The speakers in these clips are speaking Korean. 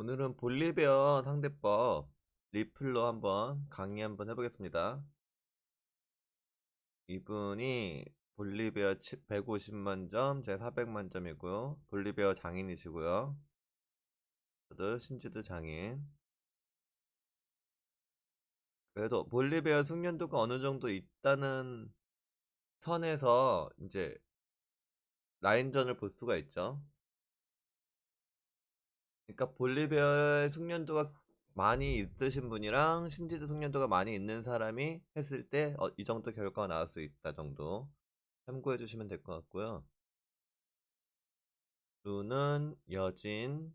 오늘은 볼리베어 상대법 리플로 한번 강의 한번 해보겠습니다. 이분이 볼리베어 150만 점, 제 400만 점이고요. 볼리베어 장인이시고요. 저도 신지드 장인. 그래도 볼리베어 숙련도가 어느 정도 있다는 선에서 이제 라인전을 볼 수가 있죠. 그러니까 볼리베어의 숙련도가 많이 있으신 분이랑 신지드 숙련도가 많이 있는 사람이 했을 때 어, 이 정도 결과가 나올 수 있다 정도 참고해 주시면 될 것 같고요. 루는 여진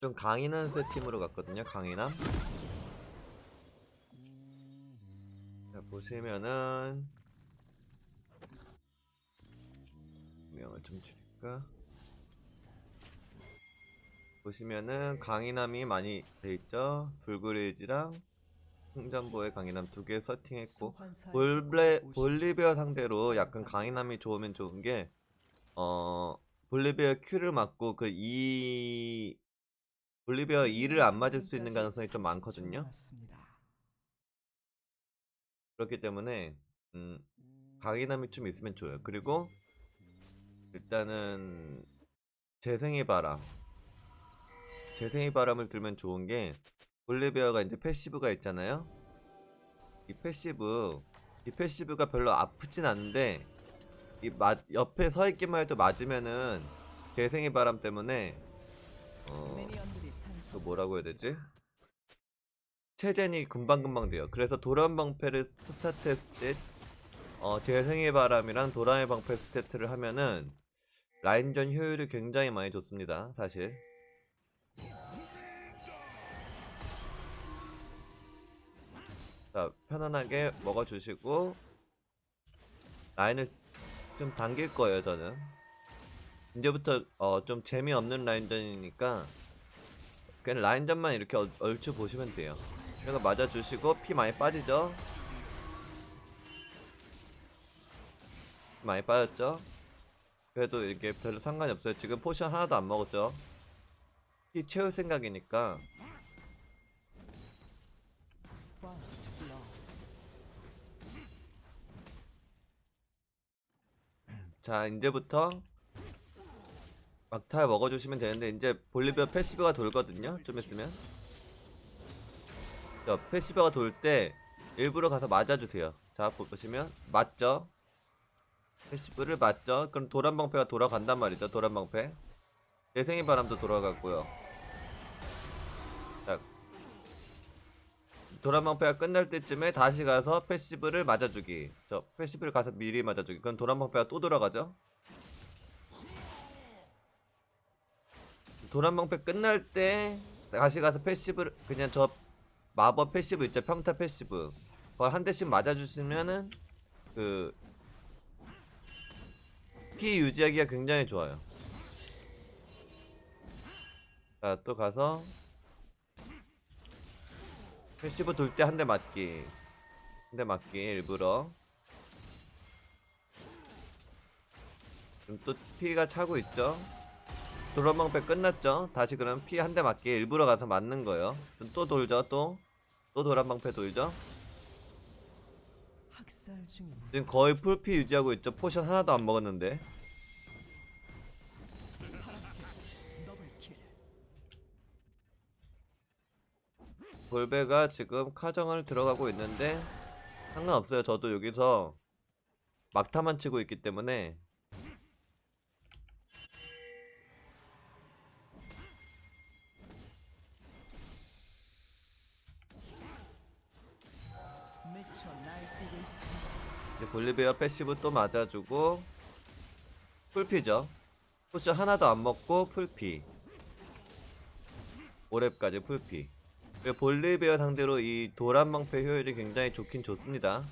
좀 강인한 세 팀으로 갔거든요. 강인함. 자, 보시면은 명을 좀 줄일까? 보시면은 강인함이 많이 돼 있죠. 불그레이지랑 흥전보의 강인함 두 개 세팅했고 볼레 볼리베어 상대로 약간 강인함이 좋으면 좋은 게 어 볼리베어 Q를 맞고 그 E 볼리베어 E를 안 맞을 수 있는 가능성이 좀 많거든요. 그렇기 때문에 음 강인함이 좀 있으면 좋아요. 그리고 일단은 재생의 바람 재생의 바람을 들면 좋은 게 볼리베어가 이제 패시브가 있잖아요. 이 패시브 이 패시브가 별로 아프진 않은데 이 맞, 옆에 서 있기만 해도 맞으면은 재생의 바람 때문에 어, 그 뭐라고 해야 되지? 체젠이 금방금방 돼요. 그래서 도란 방패를 스타트했을 때 어, 재생의 바람이랑 도란의 방패 스타트를 하면은 라인전 효율이 굉장히 많이 좋습니다. 사실. 자, 편안하게 먹어주시고 라인을 좀 당길 거예요, 저는. 이제부터 어, 좀 재미없는 라인전이니까 그냥 라인전만 이렇게 얼- 얼추 보시면 돼요. 그래서 맞아주시고 피 많이 빠지죠? 많이 빠졌죠? 그래도 이게 별로 상관이 없어요. 지금 포션 하나도 안 먹었죠? 피 채울 생각이니까 자 이제부터 막타 먹어주시면 되는데 이제 볼리비아 패시브가 돌거든요? 좀 있으면. 자 패시브가 돌 때 일부러 가서 맞아주세요. 자 보시면 맞죠? 패시브를 맞죠? 그럼 도란방패가 돌아간단 말이죠 도란방패. 재생의 바람도 돌아가고요 도란방패가 끝날 때쯤에 다시 가서 패시브를 맞아주기. 저 패시브를 가서 미리 맞아주기. 그럼 도란방패가 또 돌아가죠? 도란방패 끝날 때 다시 가서 패시브를 그냥 저 마법 패시브 있죠? 평타 패시브. 그걸 한 대씩 맞아주시면은 그 피 유지하기가 굉장히 좋아요. 자또 가서 패시브 돌 때 한 대 맞기. 한 대 맞기 일부러. 지금 또 피가 차고 있죠? 도란방패 끝났죠? 다시 그럼 피 한 대 맞기 일부러 가서 맞는 거예요. 그럼 또 돌죠 또? 또 도란방패 돌죠. 지금 거의 풀피 유지하고 있죠? 포션 하나도 안 먹었는데 볼베가 지금 카정을 들어가고 있는데 상관없어요. 저도 여기서 막타만 치고 있기 때문에 볼리베어 패시브 또 맞아주고 풀피죠. 포션 하나도 안 먹고 풀피. 오랩까지 풀피. 볼리베어 상대로 이 도란방패 효율이 굉장히 좋긴 좋습니다.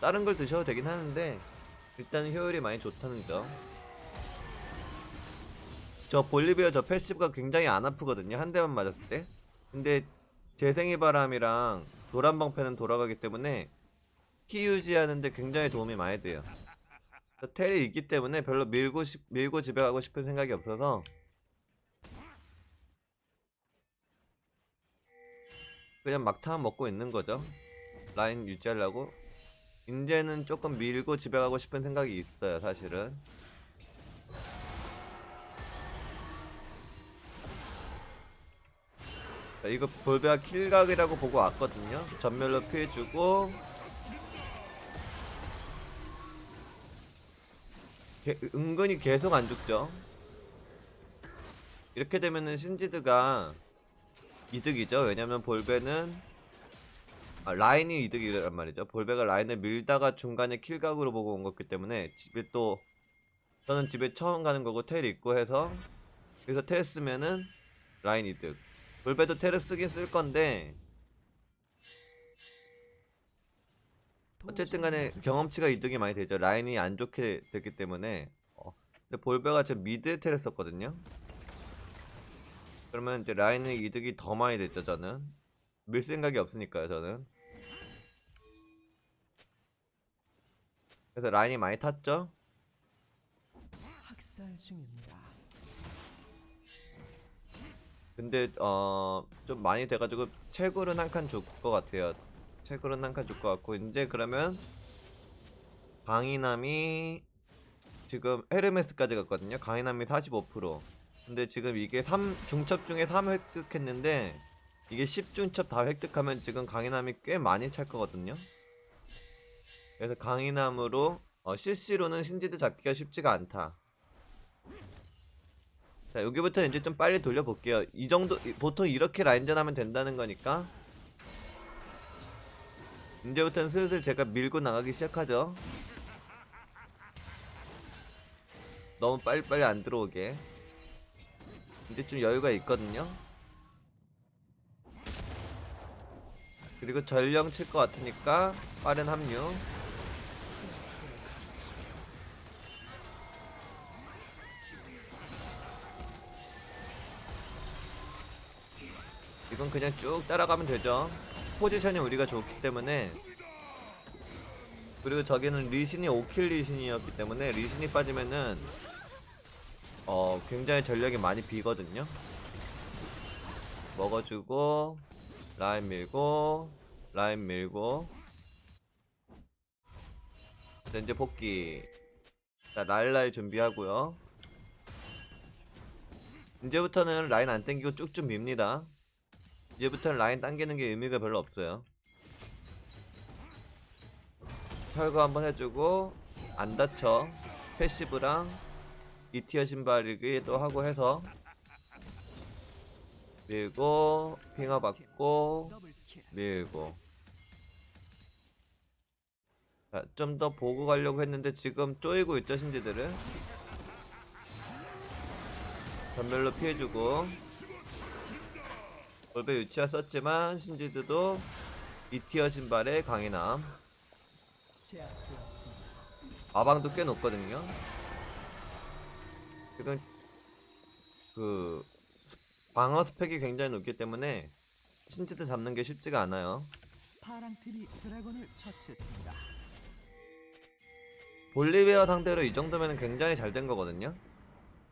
다른 걸 드셔도 되긴 하는데 일단 효율이 많이 좋다는 점. 저 볼리베어 저 패시브가 굉장히 안 아프거든요. 한 대만 맞았을 때. 근데 재생의 바람이랑 도란방패는 돌아가기 때문에 키 유지하는데 굉장히 도움이 많이 돼요. 저 텔이 있기 때문에 별로 밀고 싶, 밀고 집에 가고 싶은 생각이 없어서 그냥 막타 먹고 있는 거죠. 라인 유지하려고. 이제는 조금 밀고 집에 가고 싶은 생각이 있어요, 사실은. 자, 이거 볼베가 킬각이라고 보고 왔거든요. 전멸로 피해주고 게- 은근히 계속 안 죽죠. 이렇게 되면은 신지드가 이득이죠. 왜냐면 볼베는 아, 라인이 이득이란 말이죠. 볼베가 라인을 밀다가 중간에 킬각으로 보고 온 거기 때문에 집에 또 저는 집에 처음 가는 거고 텔 있고 해서 그래서 텔 쓰면은 라인 이득. 볼베도 텔을 쓰긴 쓸 건데 어쨌든 간에 경험치가 이득이 많이 되죠. 라인이 안 좋게 됐기 때문에. 어, 근데 볼베가 지금 미드 텔을 썼거든요. 그러면 이제 라인의 이득이 더 많이 됐죠, 저는. 밀 생각이 없으니까요, 저는. 그래서 라인이 많이 탔죠? 학살 중입니다. 근데 어 좀 많이 돼가지고 채굴은 한 칸 줄 것 같아요. 채굴은 한 칸 줄 것 같고 이제 그러면 강인함이 지금 헤르메스까지 갔거든요. 강인함이 45%. 근데 지금 이게 3 중첩 중에 3 획득했는데 이게 10중첩 다 획득하면 지금 강인함이 꽤 많이 찰 거거든요. 그래서 강인함으로 어, CC로는 신지드 잡기가 쉽지가 않다. 자 여기부터 이제 좀 빨리 돌려볼게요 이 정도 이- 보통 이렇게 라인전 하면 된다는 거니까 이제부터는 슬슬 제가 밀고 나가기 시작하죠 너무 빨리빨리 안 들어오게 이제 좀 여유가 있거든요. 그리고 전령 칠 것 같으니까 빠른 합류. 이건 그냥 쭉 따라가면 되죠. 포지션이 우리가 좋기 때문에. 그리고 저기는 리신이 5킬 리신이었기 때문에 리신이 빠지면은 어 굉장히 전력이 많이 비거든요. 먹어주고 라인 밀고 라인 밀고 자 이제 복귀 자 랄라이 준비하고요. 이제부터는 라인 안 땡기고 쭉쭉 밉니다. 이제부터는 라인 당기는 게 의미가 별로 없어요. 철거 한번 해주고 안 다쳐 패시브랑 이티어 신발이기도 하고 해서 밀고 핑화 받고. 밀고 좀 더 보고 가려고 했는데 지금 쪼이고 있죠 신지들을 전멸로 피해주고 골배 유치아 썼지만 신지드도 이티어 신발의 강인함. 아방도 꽤 높거든요 지금 그 스- 방어 스펙이 굉장히 높기 때문에 신지드 잡는 게 쉽지가 않아요 파랑 팀이 드래곤을 처치했습니다. 볼리베어 상대로 이 정도면 굉장히 잘 된 거거든요.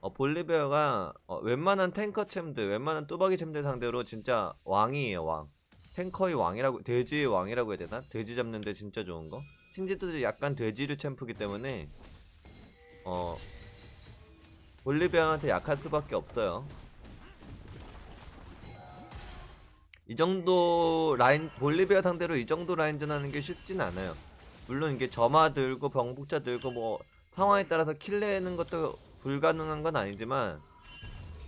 어, 볼리베어가 어, 웬만한 탱커 챔들, 웬만한 뚜벅이 챔들 상대로 진짜 왕이에요, 왕. 탱커의 왕이라고, 돼지의 왕이라고 해야 되나? 돼지 잡는데 진짜 좋은 거. 신지도 약간 돼지류 챔프기 때문에 어 볼리베어한테 약할 수밖에 없어요. 이 정도 라인 볼리베어 상대로 이 정도 라인전 하는 게 쉽진 않아요. 물론 이게 점화 들고 병북자 들고 뭐 상황에 따라서 킬 내는 것도 불가능한 건 아니지만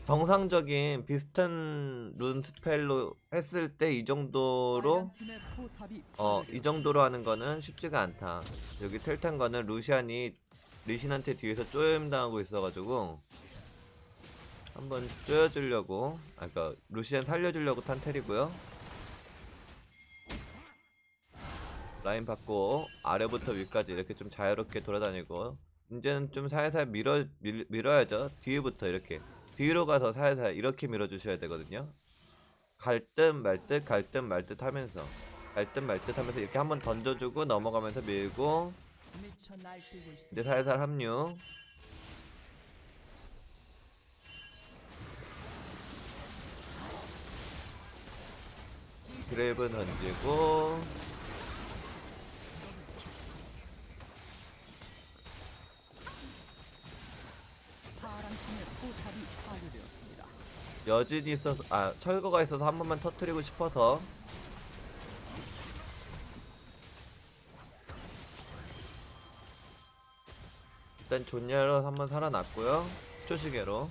정상적인 비슷한 룬 스펠로 했을 때 이 정도로 어 이. 정도로 하는 거는 쉽지가 않다. 여기 텔탄과는 루시안이 리신한테 뒤에서 쪼임 당하고 있어가지고 한번 쪼여주려고 아까 그러니까 루시안 살려주려고 탄 텔이고요. 라인 받고 아래부터 위까지 이렇게 좀 자유롭게 돌아다니고 이제는 좀 살살 밀어 밀, 밀어야죠. 뒤부터 이렇게 뒤로 가서 살살 이렇게 밀어주셔야 되거든요. 갈 듯 말 듯 갈 듯 말 듯 하면서 갈 듯 말 듯 하면서 이렇게 한번 던져주고 넘어가면서 밀고 미쳐 날뛰고 이제 있습니다. 살살 합류 그랩은 던지고 파랑 팀의 포탑이 파괴되었습니다. 여진이 있어서 아 철거가 있어서 한 번만 터트리고 싶어서 일단 존야로 한번 살아났고요 초시계로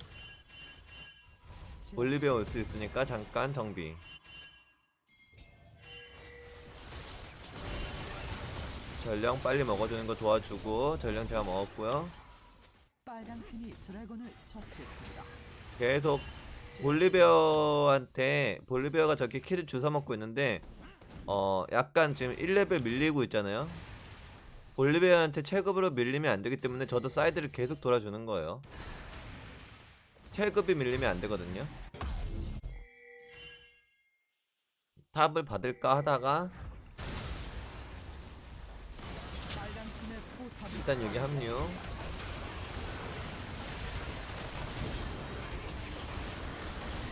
볼리비아 올 수 있으니까 잠깐 정비 전령 빨리 먹어주는 거 도와주고 전령 제가 먹었고요 빨강 팀이 드래곤을 처치했습니다. 계속 볼리베어한테 볼리베어가 저렇게 키를 주워 먹고 있는데 어 약간 지금 1레벨 밀리고 있잖아요. 볼리베어한테 체급으로 밀리면 안 되기 때문에 저도 사이드를 계속 돌아주는 거예요. 체급이 밀리면 안 되거든요. 탑을 받을까 하다가 일단 여기 합류.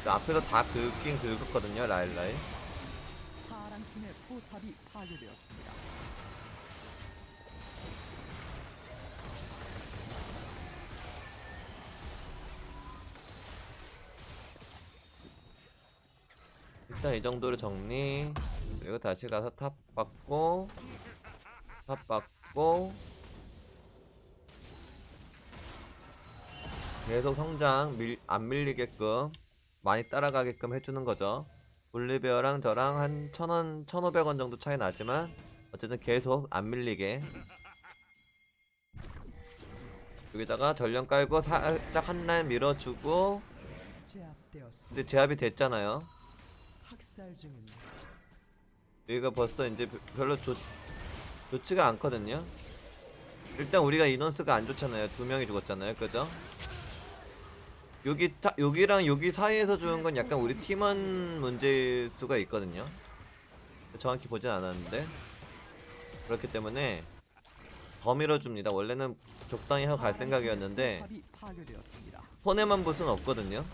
그 앞에서 다 긁긴 긁었거든요 라일라이. 파랑 팀의 포탑이 파괴되었습니다. 일단 이 정도로 정리. 그리고 다시 가서 탑 받고 탑 받고. 계속 성장 밀, 안 밀리게끔 많이 따라가게끔 해주는 거죠. 볼리베어랑 저랑 한 천원 천오백 원 정도 차이 나지만 어쨌든 계속 안 밀리게. 여기다가 전령 깔고 살짝 한 라인 밀어주고. 근데 제압이 됐잖아요 학살 중입니다. 여기가 벌써 이제 별- 별로 좋, 좋지가 않거든요. 일단 우리가 인원수가 안 좋잖아요. 두 명이 죽었잖아요. 그죠? 여기 타, 여기랑 여기 사이에서 죽은 건 약간 우리 팀원 문제일 수가 있거든요. 정확히 보진 않았는데 그렇기 때문에 더 밀어줍니다. 원래는 적당히 하고 갈 생각이었는데. 손해만 볼 수는 없거든요.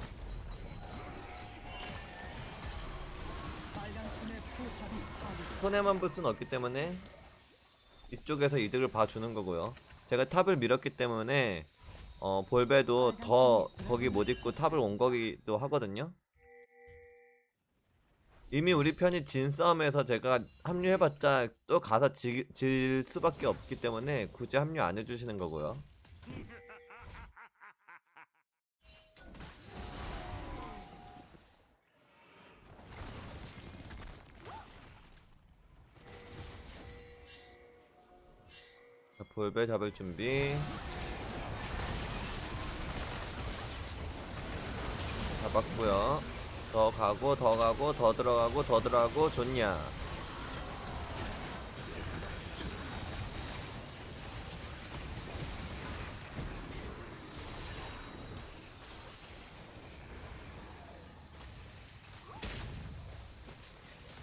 손해만 볼 수는 없기 때문에 이쪽에서 이득을 봐주는 거고요. 제가 탑을 밀었기 때문에 어, 볼베도 더 거기 못 있고 탑을 온 거기도 하거든요. 이미 우리 편이 진 싸움에서 제가 합류해봤자 또 가서 지, 질 수밖에 없기 때문에 굳이 합류 안 해주시는 거고요. 볼베 잡을 준비. 잡았고요. 더 가고 더 가고 더 들어가고 더 들어가고 좋냐.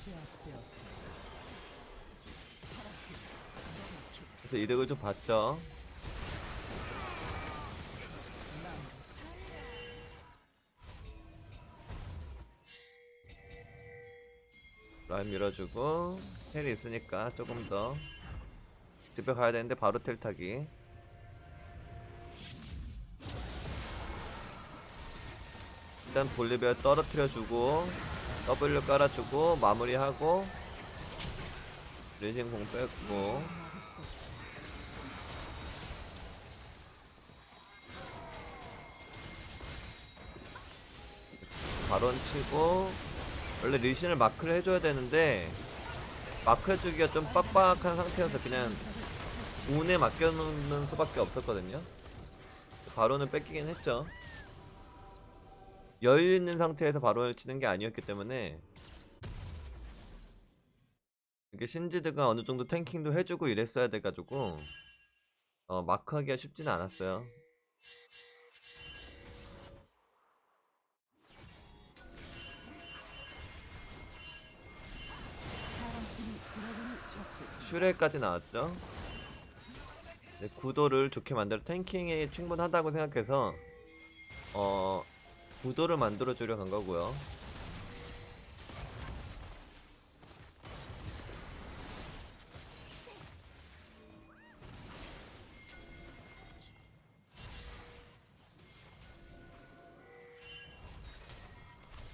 제압되었습니다. 그래서 이득을 좀 봤죠. 라인 밀어주고 텔이 있으니까 조금 더 집에 가야 되는데 바로 텔 타기 일단 볼리베어 떨어뜨려주고 W 깔아주고 마무리하고 레이징 공 뺐고 바론 치고 원래 리신을 마크를 해줘야 되는데 마크 해주기가 좀 빡빡한 상태여서 그냥 운에 맡겨놓는 수밖에 없었거든요. 바론을 뺏기긴 했죠. 여유 있는 상태에서 바론을 치는 게 아니었기 때문에 이게 신지드가 어느 정도 탱킹도 해주고 이랬어야 돼가지고 어, 마크하기가 쉽지는 않았어요 슈레까지 나왔죠. 구도를 좋게 만들어 탱킹에 충분하다고 생각해서 어 구도를 만들어 주려 간 거고요.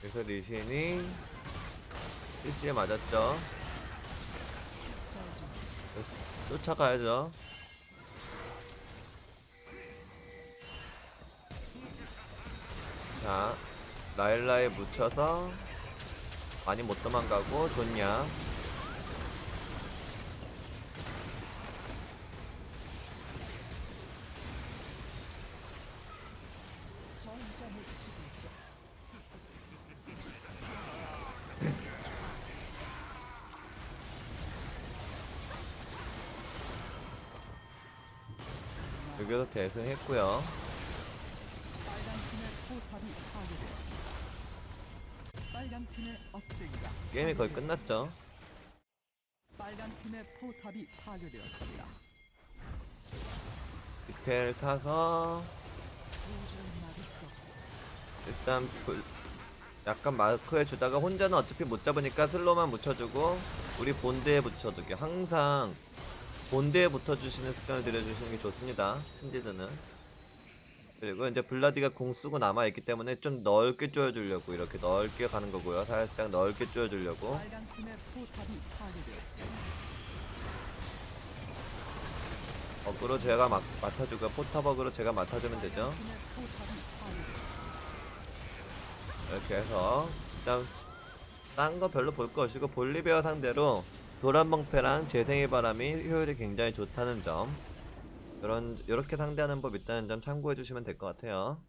그래서 리신이 PC에 맞았죠. 쫓아가야죠. 자, 라일라에 묻혀서 많이 못 도망가고 좋냐? 여기서 대승했고요. 게임이 거의 끝났죠. 빨간 팀의 포탑이 파괴되었습니다. 디테일 타서. 일단 불- 약간 마크해 주다가 혼자는 어차피 못 잡으니까 슬로만 묻혀주고 우리 본대에 붙여주기 항상 본대에 붙어주시는 습관을 들여주시는 게 좋습니다. 신지드는. 그리고 이제 블라디가 공 쓰고 남아있기 때문에 좀 넓게 쪼여주려고 이렇게 넓게 가는 거고요. 살짝 넓게 쪼여주려고. 어그로 제가 막, 맡아주고 포탑 어그로 제가 맡아주면 되죠. 이렇게 해서 일단 딴 거 별로 볼 거 없이고 볼리베어 상대로 도란방패랑 재생의 바람이 효율이 굉장히 좋다는 점 이런 이렇게 상대하는 법 있다는 점 참고해 주시면 될 것 같아요.